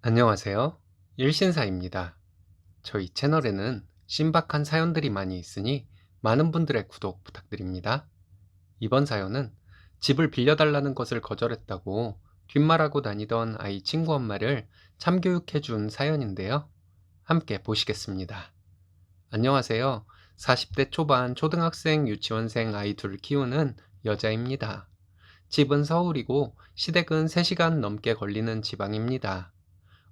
안녕하세요. 일신사입니다. 저희 채널에는 신박한 사연들이 많이 있으니 많은 분들의 구독 부탁드립니다. 이번 사연은 집을 빌려달라는 것을 거절했다고 뒷말하고 다니던 아이 친구 엄마를 참교육해 준 사연인데요. 함께 보시겠습니다. 안녕하세요. 40대 초반 초등학생 유치원생 아이 둘 키우는 여자입니다. 집은 서울이고 시댁은 3시간 넘게 걸리는 지방입니다.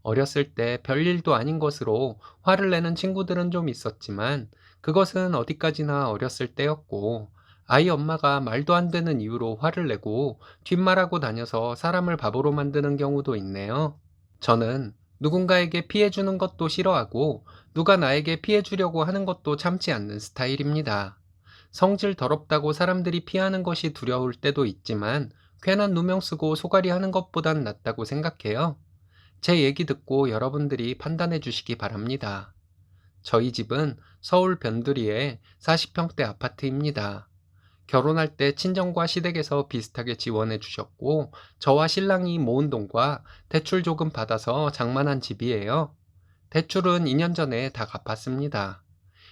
어렸을 때 별일도 아닌 것으로 화를 내는 친구들은 좀 있었지만 그것은 어디까지나 어렸을 때였고 아이 엄마가 말도 안 되는 이유로 화를 내고 뒷말하고 다녀서 사람을 바보로 만드는 경우도 있네요. 저는 누군가에게 피해 주는 것도 싫어하고 누가 나에게 피해 주려고 하는 것도 참지 않는 스타일입니다. 성질 더럽다고 사람들이 피하는 것이 두려울 때도 있지만 괜한 누명 쓰고 소갈이 하는 것보단 낫다고 생각해요. 제 얘기 듣고 여러분들이 판단해 주시기 바랍니다. 저희 집은 서울 변두리의 40평대 아파트입니다. 결혼할 때 친정과 시댁에서 비슷하게 지원해 주셨고, 저와 신랑이 모은 돈과 대출 조금 받아서 장만한 집이에요. 대출은 2년 전에 다 갚았습니다.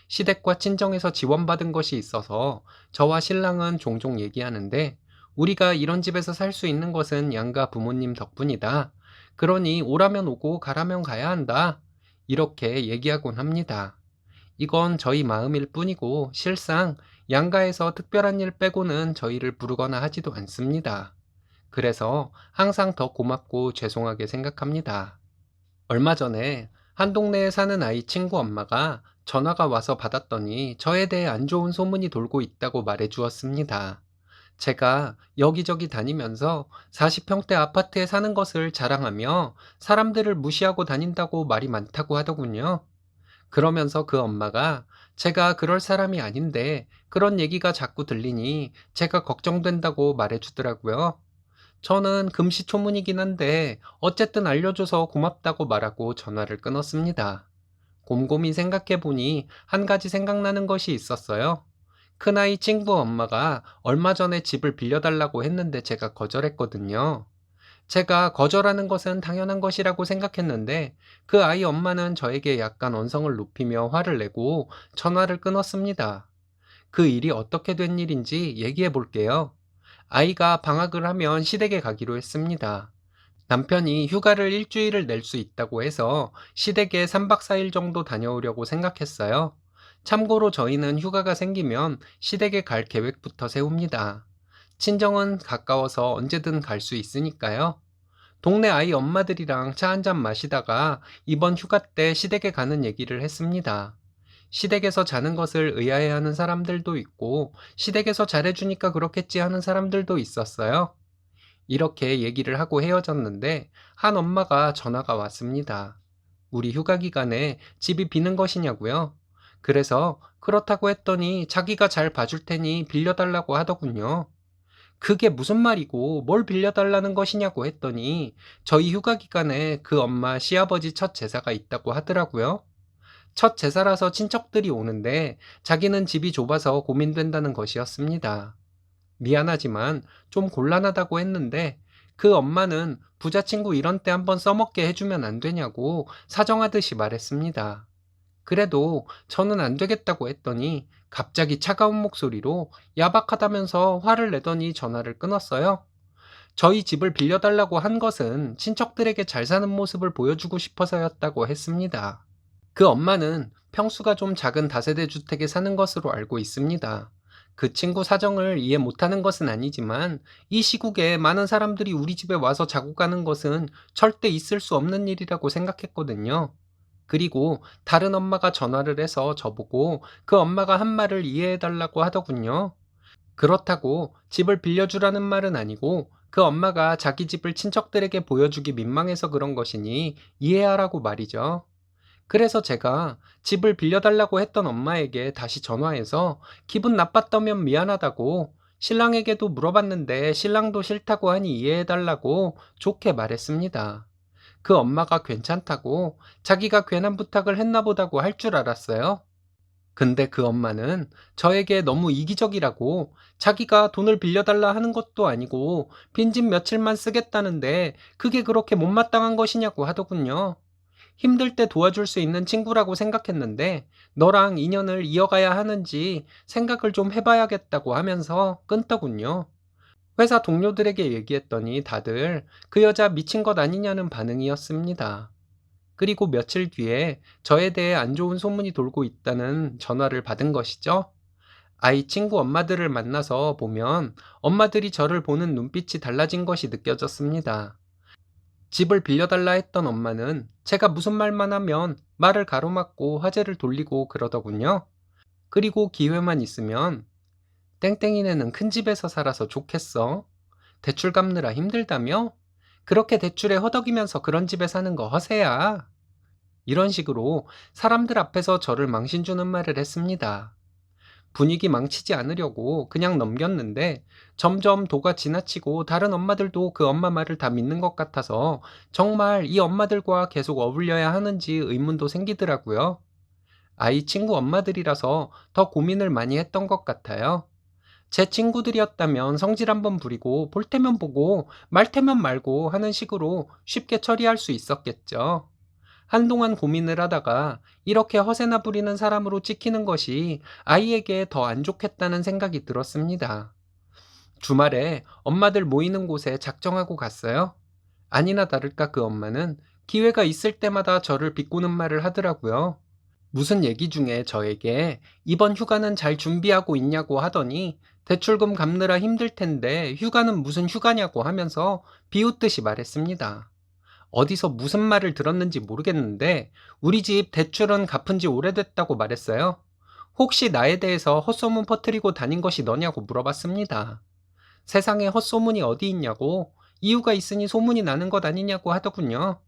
시댁과 친정에서 지원받은 것이 있어서 저와 신랑은 종종 얘기하는데, 우리가 이런 집에서 살 수 있는 것은 양가 부모님 덕분이다. 그러니 오라면 오고 가라면 가야 한다. 이렇게 얘기하곤 합니다. 이건 저희 마음일 뿐이고 실상 양가에서 특별한 일 빼고는 저희를 부르거나 하지도 않습니다. 그래서 항상 더 고맙고 죄송하게 생각합니다. 얼마 전에 한 동네에 사는 아이 친구 엄마가 전화가 와서 받았더니 저에 대해 안 좋은 소문이 돌고 있다고 말해 주었습니다. 제가 여기저기 다니면서 40평대 아파트에 사는 것을 자랑하며 사람들을 무시하고 다닌다고 말이 많다고 하더군요. 그러면서 그 엄마가 제가 그럴 사람이 아닌데 그런 얘기가 자꾸 들리니 제가 걱정된다고 말해주더라고요. 저는 금시초문이긴 한데 어쨌든 알려줘서 고맙다고 말하고 전화를 끊었습니다. 곰곰이 생각해보니 한 가지 생각나는 것이 있었어요. 큰아이 친구 엄마가 얼마 전에 집을 빌려달라고 했는데 제가 거절했거든요. 제가 거절하는 것은 당연한 것이라고 생각했는데 그 아이 엄마는 저에게 약간 언성을 높이며 화를 내고 전화를 끊었습니다. 그 일이 어떻게 된 일인지 얘기해 볼게요. 아이가 방학을 하면 시댁에 가기로 했습니다. 남편이 휴가를 일주일을 낼 수 있다고 해서 시댁에 3박 4일 정도 다녀오려고 생각했어요. 참고로 저희는 휴가가 생기면 시댁에 갈 계획부터 세웁니다. 친정은 가까워서 언제든 갈 수 있으니까요. 동네 아이 엄마들이랑 차 한 잔 마시다가 이번 휴가 때 시댁에 가는 얘기를 했습니다. 시댁에서 자는 것을 의아해하는 사람들도 있고 시댁에서 잘해주니까 그렇겠지 하는 사람들도 있었어요. 이렇게 얘기를 하고 헤어졌는데 한 엄마가 전화가 왔습니다. 우리 휴가 기간에 집이 비는 것이냐고요? 그래서 그렇다고 했더니 자기가 잘 봐줄 테니 빌려달라고 하더군요. 그게 무슨 말이고 뭘 빌려달라는 것이냐고 했더니 저희 휴가 기간에 그 엄마 시아버지 첫 제사가 있다고 하더라고요. 첫 제사라서 친척들이 오는데 자기는 집이 좁아서 고민된다는 것이었습니다. 미안하지만 좀 곤란하다고 했는데 그 엄마는 부자 친구 이런 때 한번 써먹게 해주면 안 되냐고 사정하듯이 말했습니다. 그래도 저는 안 되겠다고 했더니 갑자기 차가운 목소리로 야박하다면서 화를 내더니 전화를 끊었어요. 저희 집을 빌려달라고 한 것은 친척들에게 잘 사는 모습을 보여주고 싶어서였다고 했습니다. 그 엄마는 평수가 좀 작은 다세대 주택에 사는 것으로 알고 있습니다. 그 친구 사정을 이해 못하는 것은 아니지만 이 시국에 많은 사람들이 우리 집에 와서 자고 가는 것은 절대 있을 수 없는 일이라고 생각했거든요. 그리고 다른 엄마가 전화를 해서 저보고 그 엄마가 한 말을 이해해달라고 하더군요. 그렇다고 집을 빌려주라는 말은 아니고 그 엄마가 자기 집을 친척들에게 보여주기 민망해서 그런 것이니 이해하라고 말이죠. 그래서 제가 집을 빌려달라고 했던 엄마에게 다시 전화해서 기분 나빴다면 미안하다고 신랑에게도 물어봤는데 신랑도 싫다고 하니 이해해달라고 좋게 말했습니다. 그 엄마가 괜찮다고 자기가 괜한 부탁을 했나 보다고 할 줄 알았어요. 근데 그 엄마는 저에게 너무 이기적이라고 자기가 돈을 빌려달라 하는 것도 아니고 빈집 며칠만 쓰겠다는데 그게 그렇게 못마땅한 것이냐고 하더군요. 힘들 때 도와줄 수 있는 친구라고 생각했는데 너랑 인연을 이어가야 하는지 생각을 좀 해봐야겠다고 하면서 끊더군요. 회사 동료들에게 얘기했더니 다들 그 여자 미친 것 아니냐는 반응이었습니다. 그리고 며칠 뒤에 저에 대해 안 좋은 소문이 돌고 있다는 전화를 받은 것이죠. 아이 친구 엄마들을 만나서 보면 엄마들이 저를 보는 눈빛이 달라진 것이 느껴졌습니다. 집을 빌려달라 했던 엄마는 제가 무슨 말만 하면 말을 가로막고 화제를 돌리고 그러더군요. 그리고 기회만 있으면 땡땡이네는 큰 집에서 살아서 좋겠어. 대출 갚느라 힘들다며? 그렇게 대출에 허덕이면서 그런 집에 사는 거 허세야. 이런 식으로 사람들 앞에서 저를 망신 주는 말을 했습니다. 분위기 망치지 않으려고 그냥 넘겼는데 점점 도가 지나치고 다른 엄마들도 그 엄마 말을 다 믿는 것 같아서 정말 이 엄마들과 계속 어울려야 하는지 의문도 생기더라고요. 아이 친구 엄마들이라서 더 고민을 많이 했던 것 같아요. 제 친구들이었다면 성질 한번 부리고 볼 테면 보고 말 테면 말고 하는 식으로 쉽게 처리할 수 있었겠죠. 한동안 고민을 하다가 이렇게 허세나 부리는 사람으로 찍히는 것이 아이에게 더 안 좋겠다는 생각이 들었습니다. 주말에 엄마들 모이는 곳에 작정하고 갔어요. 아니나 다를까 그 엄마는 기회가 있을 때마다 저를 비꼬는 말을 하더라고요. 무슨 얘기 중에 저에게 이번 휴가는 잘 준비하고 있냐고 하더니 대출금 갚느라 힘들 텐데 휴가는 무슨 휴가냐고 하면서 비웃듯이 말했습니다. 어디서 무슨 말을 들었는지 모르겠는데 우리 집 대출은 갚은 지 오래됐다고 말했어요. 혹시 나에 대해서 헛소문 퍼뜨리고 다닌 것이 너냐고 물어봤습니다. 세상에 헛소문이 어디 있냐고 이유가 있으니 소문이 나는 것 아니냐고 하더군요.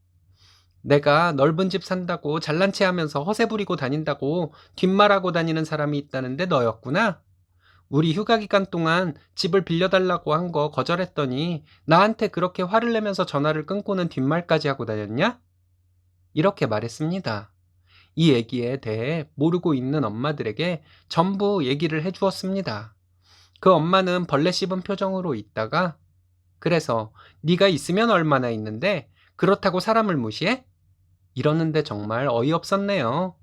내가 넓은 집 산다고 잘난 체 하면서 허세 부리고 다닌다고 뒷말하고 다니는 사람이 있다는데 너였구나? 우리 휴가 기간 동안 집을 빌려달라고 한 거 거절했더니 나한테 그렇게 화를 내면서 전화를 끊고는 뒷말까지 하고 다녔냐? 이렇게 말했습니다. 이 얘기에 대해 모르고 있는 엄마들에게 전부 얘기를 해주었습니다. 그 엄마는 벌레 씹은 표정으로 있다가 그래서 네가 있으면 얼마나 있는데 그렇다고 사람을 무시해? 이러는데 정말 어이없었네요.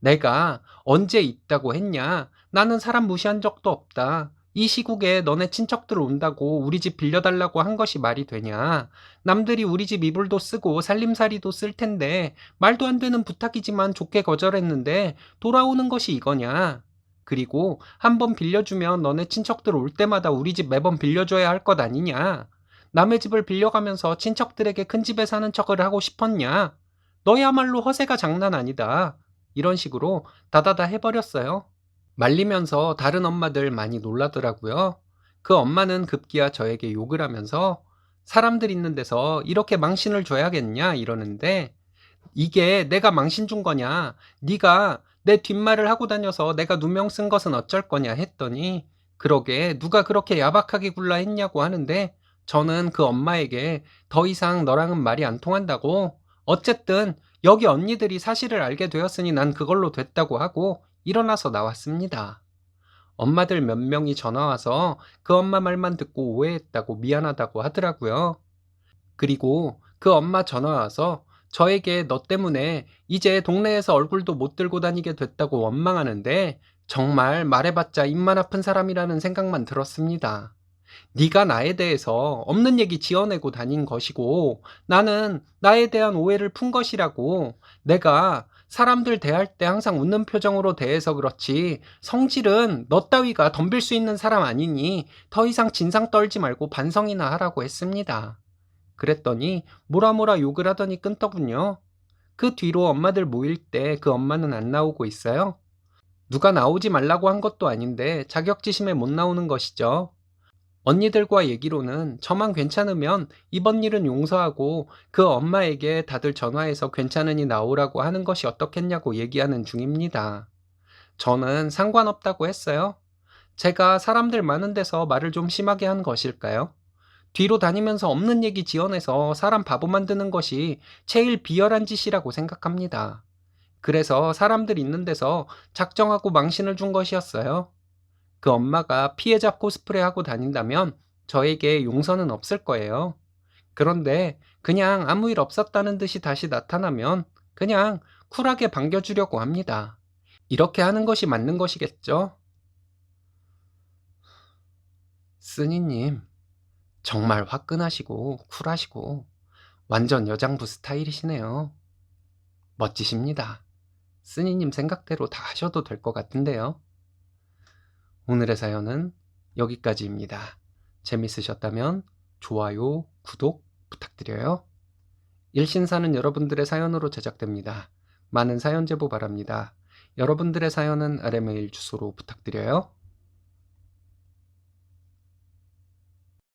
내가 언제 있다고 했냐? 나는 사람 무시한 적도 없다. 이 시국에 너네 친척들 온다고 우리 집 빌려달라고 한 것이 말이 되냐? 남들이 우리 집 이불도 쓰고 살림살이도 쓸 텐데 말도 안 되는 부탁이지만 좋게 거절했는데 돌아오는 것이 이거냐? 그리고 한 번 빌려주면 너네 친척들 올 때마다 우리 집 매번 빌려줘야 할 것 아니냐? 남의 집을 빌려가면서 친척들에게 큰 집에 사는 척을 하고 싶었냐? 너야말로 허세가 장난 아니다. 이런 식으로 다다다 해버렸어요. 말리면서 다른 엄마들 많이 놀라더라고요. 그 엄마는 급기야 저에게 욕을 하면서 사람들 있는 데서 이렇게 망신을 줘야겠냐 이러는데 이게 내가 망신 준 거냐? 네가 내 뒷말을 하고 다녀서 내가 누명 쓴 것은 어쩔 거냐 했더니 그러게 누가 그렇게 야박하게 굴라 했냐고 하는데 저는 그 엄마에게 더 이상 너랑은 말이 안 통한다고 어쨌든 여기 언니들이 사실을 알게 되었으니 난 그걸로 됐다고 하고 일어나서 나왔습니다. 엄마들 몇 명이 전화 와서 그 엄마 말만 듣고 오해했다고 미안하다고 하더라고요. 그리고 그 엄마 전화 와서 저에게 너 때문에 이제 동네에서 얼굴도 못 들고 다니게 됐다고 원망하는데 정말 말해봤자 입만 아픈 사람이라는 생각만 들었습니다. 네가 나에 대해서 없는 얘기 지어내고 다닌 것이고 나는 나에 대한 오해를 푼 것이라고 내가 사람들 대할 때 항상 웃는 표정으로 대해서 그렇지 성질은 너 따위가 덤빌 수 있는 사람 아니니 더 이상 진상 떨지 말고 반성이나 하라고 했습니다. 그랬더니 뭐라 욕을 하더니 끊더군요. 그 뒤로 엄마들 모일 때 그 엄마는 안 나오고 있어요. 누가 나오지 말라고 한 것도 아닌데 자격지심에 못 나오는 것이죠. 언니들과 얘기로는 저만 괜찮으면 이번 일은 용서하고 그 엄마에게 다들 전화해서 괜찮으니 나오라고 하는 것이 어떻겠냐고 얘기하는 중입니다. 저는 상관없다고 했어요. 제가 사람들 많은 데서 말을 좀 심하게 한 것일까요? 뒤로 다니면서 없는 얘기 지어내서 사람 바보 만드는 것이 제일 비열한 짓이라고 생각합니다. 그래서 사람들 있는 데서 작정하고 망신을 준 것이었어요. 그 엄마가 피해자 코스프레 하고 다닌다면 저에게 용서는 없을 거예요. 그런데 그냥 아무 일 없었다는 듯이 다시 나타나면 그냥 쿨하게 반겨주려고 합니다. 이렇게 하는 것이 맞는 것이겠죠? 쓰니님, 정말 화끈하시고 쿨하시고 완전 여장부 스타일이시네요. 멋지십니다. 쓰니님 생각대로 다 하셔도 될 것 같은데요. 오늘의 사연은 여기까지입니다. 재밌으셨다면 좋아요, 구독 부탁드려요. 일신사는 여러분들의 사연으로 제작됩니다. 많은 사연 제보 바랍니다. 여러분들의 사연은 아래 메일 주소로 부탁드려요.